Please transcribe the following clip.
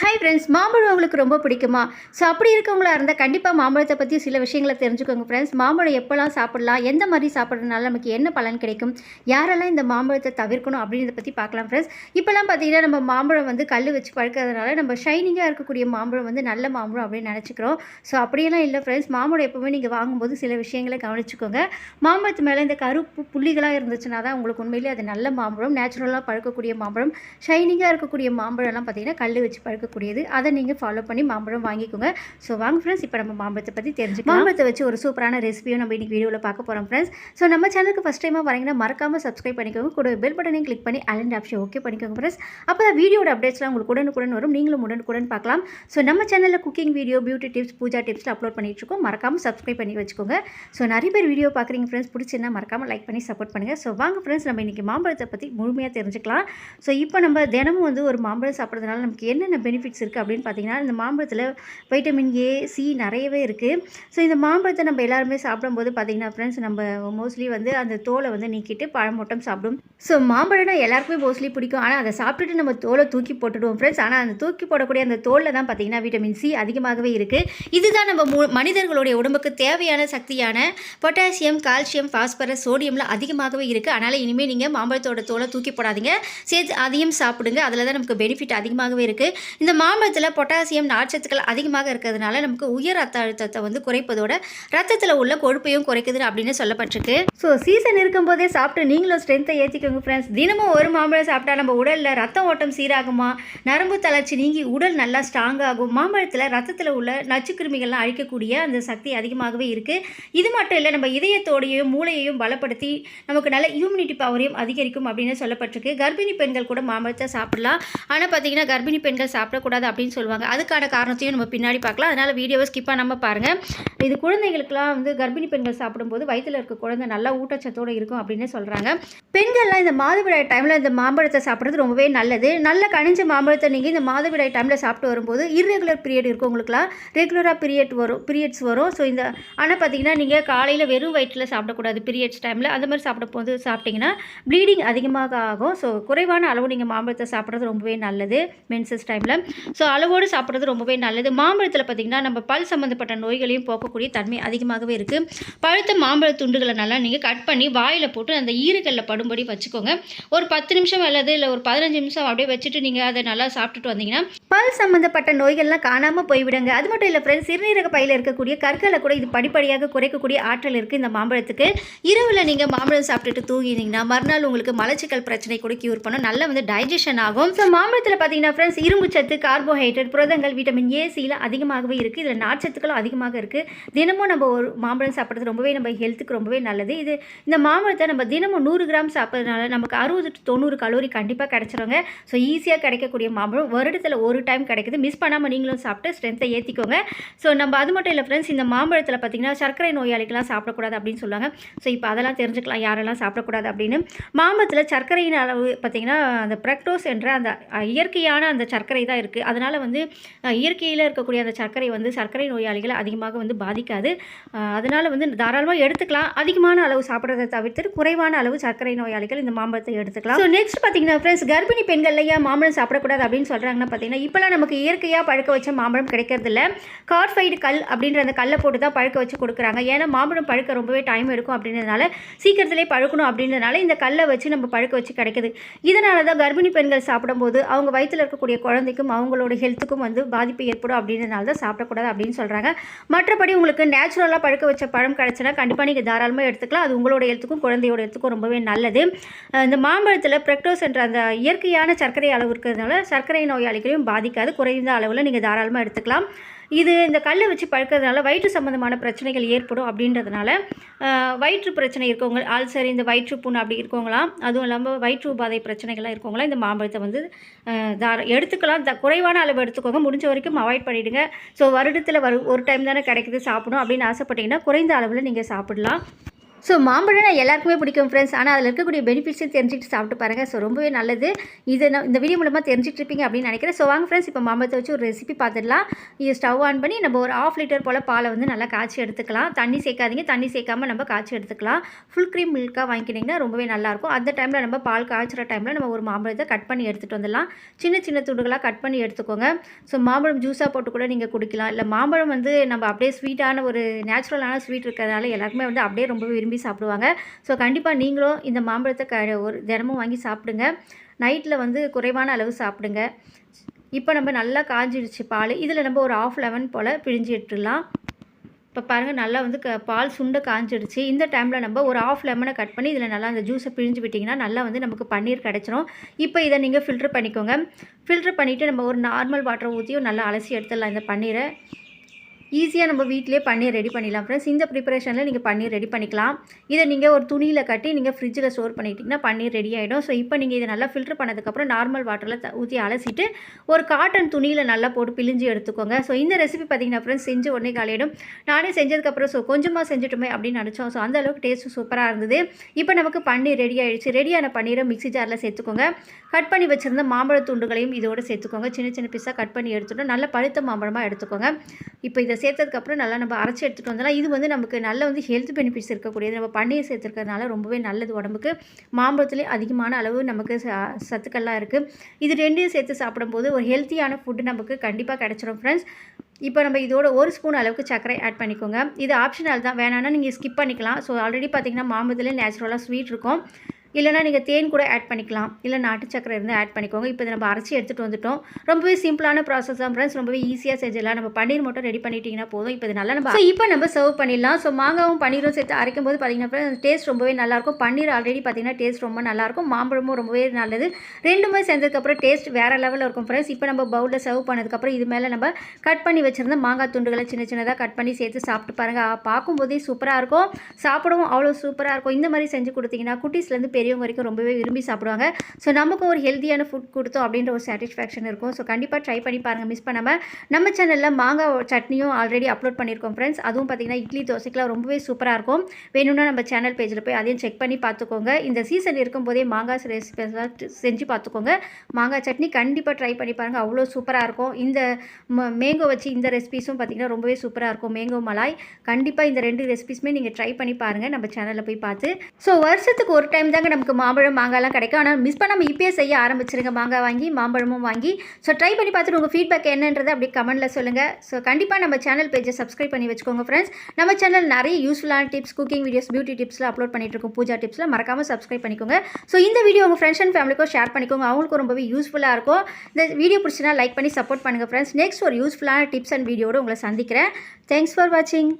Hi friends மாம்பழம் உங்களுக்கு ரொம்ப பிடிக்குமா? ஸோ அப்படி இருக்கவங்களா இருந்தால் கண்டிப்பாக மாம்பழத்தை பற்றி சில விஷயங்களை தெரிஞ்சுக்கோங்க ஃப்ரெண்ட்ஸ் மாம்பழம் எப்போல்லாம் சாப்பிடலாம் எந்த மாதிரி சாப்பிட்றதுனால நமக்கு என்ன பலன் கிடைக்கும் யாரெல்லாம் இந்த மாம்பழத்தை தவிர்க்கணும் அப்படின்றத பற்றி பார்க்கலாம் ஃப்ரெண்ட்ஸ் இப்போல்லாம் பார்த்தீங்கன்னா நம்ம மாம்பழம் வந்து கல் வச்சு பழுக்கிறதுனால நம்ம ஷைனிங்காக இருக்கக்கூடிய மாம்பழம் வந்து நல்ல மாம்பழம் அப்படின்னு நினச்சிக்கிறோம். ஸோ அப்படியெல்லாம் இல்லை ஃப்ரெண்ட்ஸ் மாம்பழம் எப்போவுமே நீங்கள் வாங்கும்போது சில விஷயங்களை கவனிச்சுக்கோங்க. மாம்பழத்து மேலே இந்த கருப்பு புள்ளிகளாக இருந்துச்சுன்னா தான் உங்களுக்கு உண்மையிலேயே அது நல்ல மாம்பழம். நேச்சுரலாக பழுக்கக்கூடிய மாம்பழம். ஷைனிங்காக இருக்கக்கூடிய மாம்பழம்லாம் பார்த்தீங்கன்னா கல் வச்சு இருக்கக்கூடியது. அதை நீங்கள் ஃபாலோ பண்ணி மாம்பழம் வாங்கிக்கோங்க. ஸோ வாங்க ஃப்ரெண்ட்ஸ் இப்போ நம்ம மாம்பழத்தை பற்றி தெரிஞ்சு மாம்பழத்தை வச்சு ஒரு சூப்பரான ரெசிபியும் நம்ம இன்றைக்கி வீடியோவில் பார்க்க போகிறோம் ஃப்ரெண்ட்ஸ் ஸோ நம்ம சேனலுக்கு ஃபஸ்ட் டைமாக வரீங்கன்னா மறக்காமல் சப்ஸ்கிரைப் பண்ணிக்கோங்க. கூட பெல் பட்டனையும் கிளிக் பண்ணி அலண்ட் ஆப்ஷன் ஓகே பண்ணிக்கோங்க ஃப்ரெண்ட்ஸ் அப்போ தான் வீடியோட அப்டேட்ஸ்லாம் உங்களுக்கு உடனுக்குடன் வரும். நீங்களும் உடனுக்குடன் பார்க்கலாம். ஸோ நம்ம சேனலில் cooking video beauty tips Pooja டிப்ஸில் upload பண்ணிட்டு இருக்கோம். மறக்காமல் சப்ஸ்கிரைப் பண்ணி வச்சுக்கோங்க. ஸோ நிறைய பேர் வீடியோ பார்க்குறீங்க ஃப்ரெண்ட்ஸ் பிடிச்சிருந்தா மறக்காமல் லைக் பண்ணி சப்போர்ட் பண்ணுங்கள் ஸோ வாங்க ஃப்ரெண்ட்ஸ் நம்ம இன்றைக்கி மாம்பழத்தை பற்றி முழுமையாக தெரிஞ்சுக்கலாம். ஸோ இப்போ நம்ம தினமும் வந்து ஒரு மாம்பழம் சாப்பிட்றதுனால நமக்கு என்னென்ன பெனிஃபிட் பெனிஃபிட்ஸ் இருக்குது அப்படின்னு பார்த்தீங்கன்னா இந்த மாம்பழத்தில் வைட்டமின் ஏ சி நிறையவே இருக்குது ஸோ இந்த மாம்பழத்தை நம்ம எல்லாருமே சாப்பிடும்போது பார்த்தீங்கன்னா ஃப்ரெண்ட்ஸ் நம்ம மோஸ்ட்லி வந்து அந்த தோலை வந்து நீக்கிட்டு பழமோட்டம் சாப்பிடும். ஸோ மாம்பழம்னா எல்லாருக்குமே மோஸ்ட்லி பிடிக்கும். ஆனால் அதை சாப்பிட்டுட்டு நம்ம தோலை தூக்கி போட்டுடுவோம் ஃப்ரெண்ட்ஸ் ஆனால் அந்த தூக்கி போடக்கூடிய அந்த தோலில் தான் பார்த்தீங்கன்னா விட்டமின் சி அதிகமாகவே இருக்குது இதுதான் நம்ம மு மனிதர்களுடைய உடம்புக்கு தேவையான சக்தியான பொட்டாசியம் கால்சியம் ஃபாஸ்பரஸ் சோடியம்லாம் அதிகமாகவே இருக்குது அதனால் இனிமேல் நீங்கள் மாம்பழத்தோட தோலை தூக்கி போடாதீங்க. சேர்த்து அதையும் சாப்பிடுங்க. அதில் தான் நமக்கு பெனிஃபிட் அதிகமாகவே இருக்குது இந்த மாம்பழத்தில் பொட்டாசியம் நார்ச்சத்துக்கள் அதிகமாக இருக்கிறதுனால நமக்கு உயர் ரத்த அழுத்தத்தை வந்து குறைப்பதோட ரத்தத்தில் உள்ள கொழுப்பையும் குறைக்குது அப்படின்னு சொல்லப்பட்டிருக்கு. ஸோ சீசன் இருக்கும்போதே சாப்பிட்டு நீங்களும் ஸ்ட்ரென்த்தை ஏற்றிக்கோங்க ஃப்ரெண்ட்ஸ் தினமும் ஒரு மாம்பழம் சாப்பிட்டா நம்ம உடலில் ரத்த ஓட்டம் சீராகுமா? நரம்பு தளர்ச்சி நீங்கி உடல் நல்லா ஸ்ட்ராங் ஆகும். மாம்பழத்தில் ரத்தத்தில் உள்ள நச்சு கிருமிகள்லாம் அழிக்கக்கூடிய அந்த சக்தி அதிகமாகவே இருக்குது இது மட்டும் இல்லை நம்ம இதயத்தோடையும் மூளையையும் பலப்படுத்தி நமக்கு நல்ல இம்யூனிட்டி பவரையும் அதிகரிக்கும் அப்படின்னு சொல்லப்பட்டிருக்கு. கர்ப்பிணி பெண்கள் கூட மாம்பழத்தை சாப்பிடலாம். ஆனால் பார்த்தீங்கன்னா கர்ப்பிணி பெண்கள் சாப்பிடக்கூடாது அப்படின்னு சொல்லுவாங்க. அதுக்கான காரணத்தையும் நம்ம பின்னாடி பார்க்கலாம். அதனால் வீடியோவை ஸ்கிப் பண்ணாமல் பாருங்கள் இது குழந்தைகளுக்குலாம் வந்து கர்ப்பிணி பெண்கள் சாப்பிடும்போது வயிற்றில் இருக்க குழந்தை நல்லா ஊட்டச்சத்தோடு இருக்கும் அப்படின்னு சொல்கிறாங்க பெண்கள்லாம் இந்த மாதவிடாய் டைமில் இந்த மாம்பழத்தை சாப்பிட்றது ரொம்பவே நல்லது. நல்ல கனிஞ்ச மாம்பழத்தை நீங்கள் இந்த மாதவிடாய் டைமில் சாப்பிட்டு வரும்போது இர்ரெகுலர் பீரியட் இருக்கும் உங்களுக்குலாம் ரெகுலராக பீரியட் வரும் பீரியட்ஸ் வரும். ஸோ இந்த ஆனால் பார்த்தீங்கன்னா நீங்கள் காலையில் வெறும் வயிற்றில் சாப்பிடக்கூடாது பீரியட்ஸ் டைமில் அந்த மாதிரி சாப்பிட போது சாப்பிட்டிங்கன்னா ப்ளீடிங் அதிகமாக ஆகும். ஸோ குறைவான அளவு நீங்கள் மாம்பழத்தை சாப்பிட்றது ரொம்பவே நல்லது. மென்சஸ் டைமில் ஸோ அளவோடு சாப்பிட்றது ரொம்பவே நல்லது. மாம்பழத்தில் பார்த்திங்கன்னா நம்ம பல் சம்மந்தப்பட்ட நோய்களையும் போக்கக்கூடிய தன்மை அதிகமாகவே இருக்குது பழுத்த மாம்பழ துண்டுகளை நல்லா நீங்கள் கட் பண்ணி வாயில் போட்டு அந்த ஈரக்கல்ல படும்படி வச்சுக்கோங்க. ஒரு பத்து நிமிஷம் அல்லது இல்லை ஒரு பதினஞ்சு நிமிஷம் அப்படியே வச்சுட்டு நீங்கள் அதை நல்லா சாப்பிட்டுட்டு வந்தீங்கன்னா பல் சம்மந்தப்பட்ட நோய்கள்லாம் காணாமல் போய்விடுங்க. அது மட்டும் இல்லை ஃப்ரெண்ட்ஸ் சிறுநீரக பையில் இருக்கக்கூடிய கற்களை கூட இது படிப்படியாக குறைக்கக்கூடிய ஆற்றல் இருக்குது இந்த மாம்பழத்துக்கு. இரவில் நீங்கள் மாம்பழம் சாப்பிட்டுட்டு தூங்கினீங்கன்னா மறுநாள் உங்களுக்கு மலச்சிக்கல் பிரச்சனை கூட க்யூர் பண்ணும். நல்லா வந்து டைஜஷன் ஆகும். ஸோ மாம்பழத்தில் பார்த்தீங்கன்னா ஃப்ரெண்ட்ஸ் இரும்பு சத்து கார்போஹைட்ரேட் புரதங்கள் விட்டமின் ஏ சியில் அதிகமாகவே இருக்குது இதில் நார்ச்சத்துக்களும் அதிகமாக இருக்குது தினமும் நம்ம ஒரு மாம்பழம் சாப்பிட்றது ரொம்பவே நம்ம ஹெல்த்துக்கு ரொம்பவே நல்லது. இது இந்த மாம்பழத்தை நம்ம தினமும் நூறு கிராம் சாப்பிட்றதுனால நமக்கு அறுபது தொண்ணூறு கலோரி கண்டிப்பாக கிடச்சிருங்க. ஸோ ஈஸியாக கிடைக்கக்கூடிய மாம்பழம் வருடத்தில் ஒரு டைம் கிடைக்குது. மிஸ் பண்ணாமல் நீங்களும் சாப்பிட்டு ஸ்ட்ரென்த்தை ஏற்றிக்கோங்க ஸோ நம்ம அது மட்டும் இல்லை ஃப்ரெண்ட்ஸ் இந்த மாம்பழத்தில் பார்த்திங்கன்னா சர்க்கரை நோயாளிக்கெல்லாம் சாப்பிடக்கூடாது அப்படின்னு சொல்லுவாங்க. ஸோ இப்போ அதெல்லாம் தெரிஞ்சுக்கலாம். யாரெல்லாம் சாப்பிடக்கூடாது அப்படின்னு. மாம்பழத்தில் சர்க்கரையின் அளவு பார்த்திங்கன்னா அந்த பிரக்டோஸ் என்ற அந்த இயற்கையான அந்த சர்க்கரை தான் இருக்குது அதனால் வந்து இயற்கையில் இருக்கக்கூடிய அந்த சர்க்கரை வந்து சர்க்கரை நோயாளிகளை அதிகமாக வந்து பாதிக்காது. அதனால் வந்து தாராளமாக எடுத்துக்கலாம். அதிகமான அளவு சாப்பிட்றதை தவிர்த்துட்டு குறைவான அளவு சர்க்கரை நோயாளிகள் இந்த மாம்பழத்தை எடுத்துக்கலாம். ஸோ நெக்ஸ்ட் பார்த்தீங்கன்னா ஃப்ரெண்ட்ஸ் கர்ப்பிணி பெண்கள் ஏன் மாம்பழம் சாப்பிடக்கூடாது அப்படின்னு சொல்கிறாங்கன்னா பார்த்தீங்கன்னா இப்போலாம் நமக்கு இயற்கையாக பழுக்க வச்ச மாம்பழம் கிடைக்கிறதில்ல. கார்ஃபைடு கல் அப்படின்ற அந்த கல்லை போட்டு தான் பழுக்க வச்சு கொடுக்குறாங்க. ஏன்னா மாம்பழம் பழுக்க ரொம்பவே டைம் எடுக்கும் அப்படின்றதுனால சீக்கிரத்திலே பழுக்கணும் அப்படின்றதுனால இந்த கல்லை வச்சு நம்ம பழுக்க வச்சு கிடைக்குது. இதனால தான் கர்ப்பிணி பெண்கள் சாப்பிடும்போது அவங்க வயிற்றில் இருக்கக்கூடிய குழந்தைக்கும் அவங்களோட ஹெல்த்துக்கும் வந்து பாதிப்பு ஏற்படும் அப்படின்றனால தான் சாப்பிடக்கூடாது அப்படின்னு சொல்கிறாங்க மற்றபடி உங்களுக்கு நேச்சுரலாக பழுக்க வச்ச பழம் கிடச்சுன்னா கண்டிப்பாக நீங்கள் தாராளமாக எடுத்துக்கலாம். அது உங்களோட ஹெல்த்துக்கும் குழந்தையோட ஹெல்த்துக்கும் ரொம்பவே நல்லது. இந்த மாம்பழத்தில் பிரக்டோஸ் என்ற அந்த இயற்கையான சர்க்கரை அளவு இருக்கிறதுனால சர்க்கரை நோயாளிகளையும் பாதிக்காது. குறைந்த அளவில் நீங்கள் தாராளமாக எடுத்துக்கலாம். இது இந்த கல்லை வச்சு பழுக்கிறதுனால வயிற்று சம்மந்தமான பிரச்சனைகள் ஏற்படும் அப்படின்றதுனால வயிற்று பிரச்சனை இருக்கவங்க ஆல்சர் இந்த வயிற்று புண் அப்படி இருக்கவங்களாம் அதுவும் இல்லாமல் வயிற்று உபாதை பிரச்சனைகள்லாம் இருக்கவங்களாம் இந்த மாம்பழத்தை வந்து தார எடுத்துக்கலாம். த குறைவான அளவு எடுத்துக்கோங்க. முடிஞ்ச வரைக்கும் அவாய்ட் பண்ணிவிடுங்க ஸோ வருடத்தில் வரு ஒரு டைம் தானே கிடைக்குது சாப்பிடும் அப்படின்னு ஆசைப்பட்டீங்கன்னா குறைந்த அளவில் நீங்கள் சாப்பிடலாம். ஸோ மாம்பழம் எல்லாருக்குமே பிடிக்கும் ஃப்ரெண்ட்ஸ் ஆனால் அதில் இருக்கக்கூடிய பெனிஃபிட்ஸையும் தெரிஞ்சுட்டு சாப்பிட்டு பாருங்கள் ஸோ ரொம்பவே நல்லது. இது நான் இந்த வீடியோ மூலமாக தெரிஞ்சுட்டு இருப்பீங்க அப்படின்னு நினைக்கிறேன். ஸோ வாங்க ஃப்ரெண்ட்ஸ் இப்போ மாம்பழத்தை வச்சு ஒரு ரெசிபி பார்த்துடலாம். இது ஸ்டவ் ஆன் பண்ணி நம்ம ஒரு ஆஃப் லிட்டர் போல் பாலை வந்து நல்லா காய்ச்சி எடுத்துக்கலாம். தண்ணி சேர்க்காதீங்க. தண்ணி சேர்க்காம நம்ம காய்ச்சி எடுத்துக்கலாம். ஃபுல் க்ரீம் மில்காக வாங்கிக்கிட்டிங்கன்னா ரொம்பவே நல்லாயிருக்கும். அந்த டைமில் நம்ம பால் காய்ச்சுற டைமில் நம்ம ஒரு மாம்பழத்தை கட் பண்ணி எடுத்துகிட்டு வந்துடலாம். சின்ன சின்ன துண்டுகளாக கட் பண்ணி எடுத்துக்கோங்க. ஸோ மாம்பழம் ஜூஸாக போட்டு கூட நீங்கள் குடிக்கலாம். இல்லை மாம்பழம் வந்து நம்ம அப்படியே ஸ்வீட்டான ஒரு நேச்சுரலான ஸ்வீட் இருக்கிறதுனால எல்லாருக்குமே வந்து அப்படியே ரொம்ப விரும்பி சாப்பிடுவாங்க. ஸோ கண்டிப்பாக நீங்களும் இந்த மாம்பழத்தை க ஒரு தினமும் வாங்கி சாப்பிடுங்க. நைட்டில் வந்து குறைவான அளவு சாப்பிடுங்க. இப்போ நம்ம நல்லா காஞ்சிடுச்சு பால். இதில் நம்ம ஒரு ஆஃப் லெமன் போல் பிழிஞ்சு எடுத்துடலாம். இப்போ பாருங்கள் நல்லா வந்து க பால் சுண்ட காஞ்சிடுச்சு இந்த டைமில் நம்ம ஒரு ஆஃப் லெமனை கட் பண்ணி இதில் நல்லா அந்த ஜூஸை பிழிஞ்சு விட்டிங்கன்னா நல்லா வந்து நமக்கு பன்னீர் கிடச்சிரும். இப்போ இதை நீங்கள் ஃபில்ட்ரு பண்ணிக்கோங்க. ஃபில்ட்ரு பண்ணிவிட்டு நம்ம ஒரு நார்மல் வாட்டரை ஊற்றியும் நல்லா அலசி எடுத்துடலாம் இந்த பன்னீரை. ஈஸியாக நம்ம வீட்டிலே பன்னீர் ரெடி பண்ணிடலாம் ஃப்ரெண்ட்ஸ் இந்த ப்ரிப்பரேஷனில் நீங்கள் பன்னீர் ரெடி பண்ணிக்கலாம். இதை நீங்கள் ஒரு துணியில் கட்டி நீங்கள் ஃப்ரிட்ஜில் ஸ்டோர் பண்ணிக்கிட்டிங்கன்னா பன்னீர் ரெடி ஆகிடும் ஸோ இப்போ நீங்கள் இதை நல்லா ஃபில்டர் பண்ணதுக்கப்புறம் நார்மல் வாட்டரில் ஊற்றி அலசிட்டு ஒரு காட்டன் துணியில் நல்லா போட்டு பிழிஞ்சு எடுத்துக்கோங்க. ஸோ இந்த ரெசிபி பார்த்தீங்கன்னா ஃப்ரெண்ட்ஸ் செஞ்சு உடனே காலையிடும் நானே செஞ்சதுக்கப்புறம் ஸோ கொஞ்சமாக செஞ்சுட்டுமே அப்படின்னு நினச்சோம். ஸோ அந்த அளவுக்கு டேஸ்ட்டு சூப்பராக இருந்தது. இப்போ நமக்கு பன்னீர் ரெடி ஆகிடுச்சு ரெடியான பன்னீரை மிக்ஸி ஜாரில் சேர்த்துக்கோங்க. கட் பண்ணி வச்சுருந்த மாம்பழ துண்டுகளையும் இதோடு சேர்த்துக்கோங்க. சின்ன சின்ன பீஸாக கட் பண்ணி எடுத்துட்டோம் நல்ல பழுத்த மாம்பழமாக எடுத்துக்கோங்க. இப்போ இதை சேர்த்ததுக்கப்புறம் நல்லா நம்ம அரைச்சி எடுத்துகிட்டு வந்தோம்னா இது வந்து நமக்கு நல்ல வந்து ஹெல்த் பெனிஃபிட்ஸ் இருக்கக்கூடியது. நம்ம பன்னீர் சேர்த்துருக்கறதுனால ரொம்பவே நல்லது உடம்புக்கு. மாம்பழத்துலேயே அதிகமான அளவு நமக்கு ச- சத்துக்கள்லாம் இருக்குது இது ரெண்டையும் சேர்த்து சாப்பிடும்போது ஒரு ஹெல்த்தியான ஃபுட்டு நமக்கு கண்டிப்பாக கிடச்சிடும் ஃப்ரெண்ட்ஸ் இப்போ நம்ம இதோட ஒரு ஸ்பூன் அளவுக்கு சர்க்கரை ஆட் பண்ணிக்கோங்க. இது ஆப்ஷனல் தான். வேணான்னா நீங்கள் ஸ்கிப் பண்ணிக்கலாம். ஸோ ஆல்ரெடி பார்த்தீங்கன்னா மாம்பழத்துலேயே நேச்சுரலாக ஸ்வீட் இருக்கும். இல்லைனா நீங்கள் தேன் கூட ஆட் பண்ணிக்கலாம். இல்லை நாட்டு சக்கரை இருந்து ஆட் பண்ணிக்கோங்க. இப்போ இதை நம்ம அரைச்சி எடுத்துகிட்டு வந்துட்டோம். ரொம்பவே சிம்பிளான ப்ராசஸ் தான் ஃப்ரெண்ட்ஸ் ரொம்பவே ஈஸியாக செஞ்சிடலாம். நம்ம பன்னீர் மட்டும் ரெடி பண்ணிட்டீங்கன்னா போதும். இப்போ இது நல்லா நம்ம ஸோ இப்போ நம்ம சர்வ் பண்ணிடலாம். ஸோ மாங்காவும் பன்னீரும் சேர்த்து அரைக்கும் போது பார்த்தீங்கன்னா டேஸ்ட் ரொம்பவே நல்லாயிருக்கும் பன்னீர் ஆல்ரெடி பார்த்தீங்கன்னா டேஸ்ட் ரொம்ப நல்லாயிருக்கும் மாம்பழமும் ரொம்பவே நல்லது. ரெண்டுமே சேர்ந்ததுக்கப்புறம் டேஸ்ட் வேறு லெவலில் இருக்கும் ஃப்ரெண்ட்ஸ் இப்போ நம்ம பவுலில் சர்வ் பண்ணதுக்கப்புறம் இது மேலே நம்ம கட் பண்ணி வச்சுருந்த மாங்காய் துண்டுகளை சின்ன சின்னதாக கட் பண்ணி சேர்த்து சாப்பிட்டு பாருங்கள் பார்க்கும்போதே சூப்பராக இருக்கும். சாப்பிடவும் அவ்வளோ சூப்பராக இருக்கும். இந்த மாதிரி செஞ்சு கொடுத்தீங்கன்னா குட்டீஸ்லேருந்து பெரியவங்க வரைக்கும் ரொம்பவே விரும்பி சாப்பிடுவாங்க. ஸோ நமக்கும் ஒரு ஹெல்த்தியான ஃபுட் கொடுத்தோம் அப்படின்ற ஒரு சாட்டிஸ்ஃபேக்ஷன் இருக்கும். ஸோ கண்டிப்பாக ட்ரை பண்ணி பாருங்கள் மிஸ் பண்ணாமல் நம்ம சேனலில் மாங்காய் சட்னியும் ஆல்ரெடி அப்லோட் பண்ணியிருக்கோம் ஃப்ரெண்ட்ஸ் அதுவும் பார்த்தீங்கன்னா இட்லி தோசைக்கெலாம் ரொம்பவே சூப்பராக இருக்கும். வேணும்னா நம்ம சேனல் பேஜில் போய் அதையும் செக் பண்ணி பார்த்துக்கோங்க இந்த சீசன் இருக்கும்போதே மாங்காய் ரெசிபிஸ்லாம் செஞ்சு பார்த்துக்கோங்க மாங்காய் சட்னி கண்டிப்பாக ட்ரை பண்ணி பாருங்கள் அவ்வளோ சூப்பராக இருக்கும். இந்த மேங்கோ வச்சு இந்த ரெசிபிஸும் பார்த்தீங்கன்னா ரொம்பவே சூப்பராக இருக்கும். மேங்கோ மலாய். கண்டிப்பாக இந்த ரெண்டு ரெசிபிஸுமே நீங்கள் ட்ரை பண்ணி பாருங்கள் நம்ம சேனலில் போய் பார்த்து. ஸோ வருஷத்துக்கு ஒரு டைம் தாங்க நமக்கு மாம்பழம் மாங்காய்லாம் கிடைக்கும். ஆனால் மிஸ் பண்ணாமல் இப்பயே செய்ய ஆரம்பிச்சிருங்க. மாங்காய் வாங்கி மாம்பழமும் வாங்கி. ஸோ ட்ரை பண்ணி பார்த்துட்டு உங்கள் ஃபீட்பேக் என்னன்றது அப்படியே கமெண்ட்டில் சொல்லுங்கள் ஸோ கண்டிப்பாக நம்ம சேனல் பேஜை சப்ஸ்கிரைப் பண்ணி வச்சுக்கோங்க ஃப்ரெண்ட்ஸ் நம்ம சேனல் நிறைய யூஸ்ஃபுல்லான டிப்ஸ் குக்கிங் வீடியோஸ் பியூட்டி டிப்ஸ்லாம் அப்லோட் பண்ணிட்டு இருக்கோம். பூஜா டிப்ஸில் மறக்காமல் சப்ஸ்கிரைப் பண்ணிக்கோங்க. ஸோ இந்த வீடியோ உங்கள் ஃப்ரெண்ட்ஸ் அண்ட் ஃபேமிலிக்கும் ஷேர் பண்ணிக்கோங்க. அவங்களுக்கும் ரொம்பவே யூஸ்ஃபுல்லாக இருக்கும். இந்த வீடியோ பிடிச்சினா லைக் பண்ணி சப்போர்ட் பண்ணுங்கள் ஃப்ரெண்ட்ஸ் நெக்ஸ்ட் ஒரு யூஸ்ஃபுல்லான டிப்ஸ் அண்ட் வீடியோட உங்களை சந்திக்கிறேன். தேங்க்ஸ் ஃபார் வாட்சிங்